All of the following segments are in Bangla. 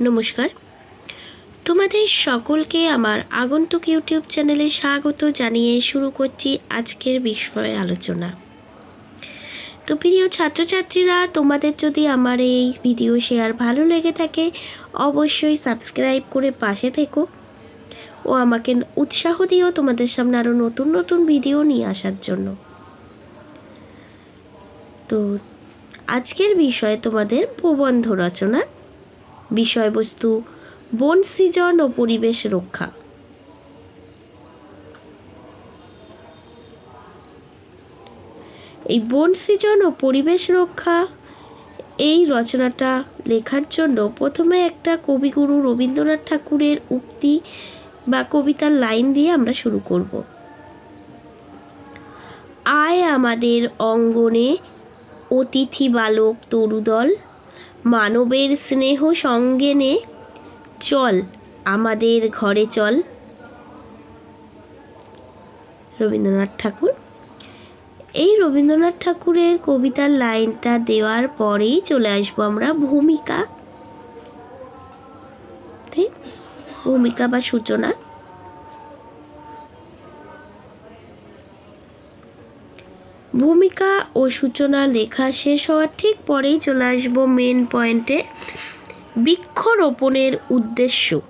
নমস্কার। তোমাদের সকলকে আমার আগন্তুক ইউটিউব চ্যানেলে স্বাগত জানিয়ে শুরু করছি আজকের বিষয় আলোচনা। তো প্রিয় ছাত্রছাত্রীরা, তোমাদের যদি আমার এই ভিডিও শেয়ার ভালো লেগে থাকে, অবশ্যই সাবস্ক্রাইব করে পাশে থেকো ও আমাকে উৎসাহ দিও তোমাদের সামনে আরও নতুন নতুন ভিডিও নিয়ে আসার জন্য। তো আজকের বিষয় তোমাদের প্রবন্ধ রচনা বিষয়বস্তু, বন সৃজন ও পরিবেশ রক্ষা। এই বন সৃজন ও পরিবেশ রক্ষা, এই রচনাটা লেখার জন্য প্রথমে একটা কবিগুরু রবীন্দ্রনাথ ঠাকুরের উক্তি বা কবিতার লাইন দিয়ে আমরা শুরু করব। আয় আমাদের অঙ্গনে, অতিথি বালক তরুদল মানবের স্নেহ সঙ্গে নে। চল আমাদের ঘরে চল। রবীন্দ্রনাথ ঠাকুর। এই রবীন্দ্রনাথ ঠাকুরের কবিতার লাইনটা দেওয়ার পরেই চলে আসব আমরা ভূমিকা। ভূমিকা বা সূচনা। ভূমিকা ও সূচনা লেখা শেষ হওয়ার ঠিক পরেই চলে আসব মেন পয়েন্টে বৃক্ষরোপণের উদ্দেশ্য।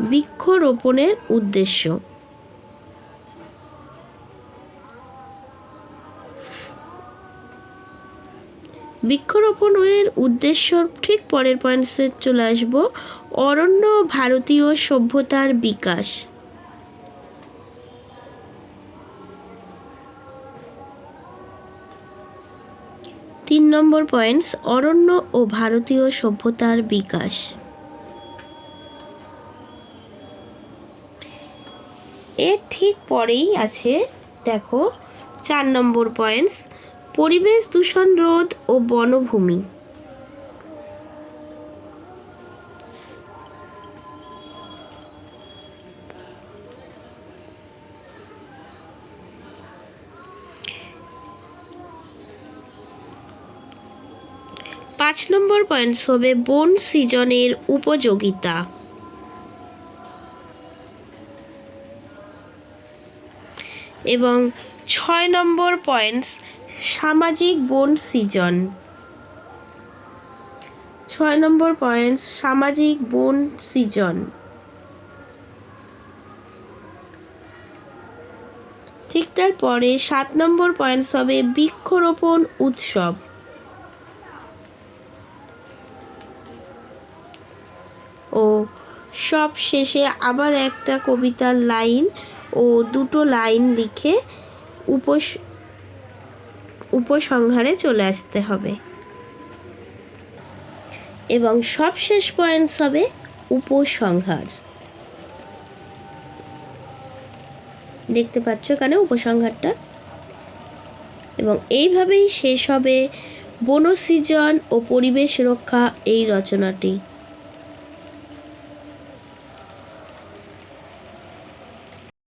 বৃক্ষরোপণের উদ্দেশ্য। বৃক্ষরোপণের উদ্দেশ্য ঠিক পরের পয়েন্টসে চলে আসব অরণ্য ভারতীয় সভ্যতার বিকাশ। তিন নম্বর পয়েন্টস অরণ্য ও ভারতীয় সভ্যতার বিকাশ। এর ঠিক পরেই আছে, দেখো, চার নম্বর পয়েন্টস পরিবেশ দূষণ রোধ ও বনভূমি। পাঁচ নম্বর পয়েন্টস হবে বন সিজনের উপযোগিতা। এবং ছয় নম্বর পয়েন্টস সামাজিক বন সিজন। ছয় নম্বর পয়েন্টস সামাজিক বন সিজন। ঠিক তারপরে সাত নম্বর পয়েন্টস হবে বৃক্ষরোপণ উৎসব ও সব শেষে আবার একটা কবিতার লাইন ও দুটো লাইন লিখে উপস, উপসংহারে চলে আসতে হবে। এবং সবশেষ পয়েন্টস হবে উপসংহার। দেখতে পাচ্ছ এখানে উপসংহারটা? এবং এইভাবেই শেষ হবে বনসৃজন ও পরিবেশ রক্ষা এই রচনাটি।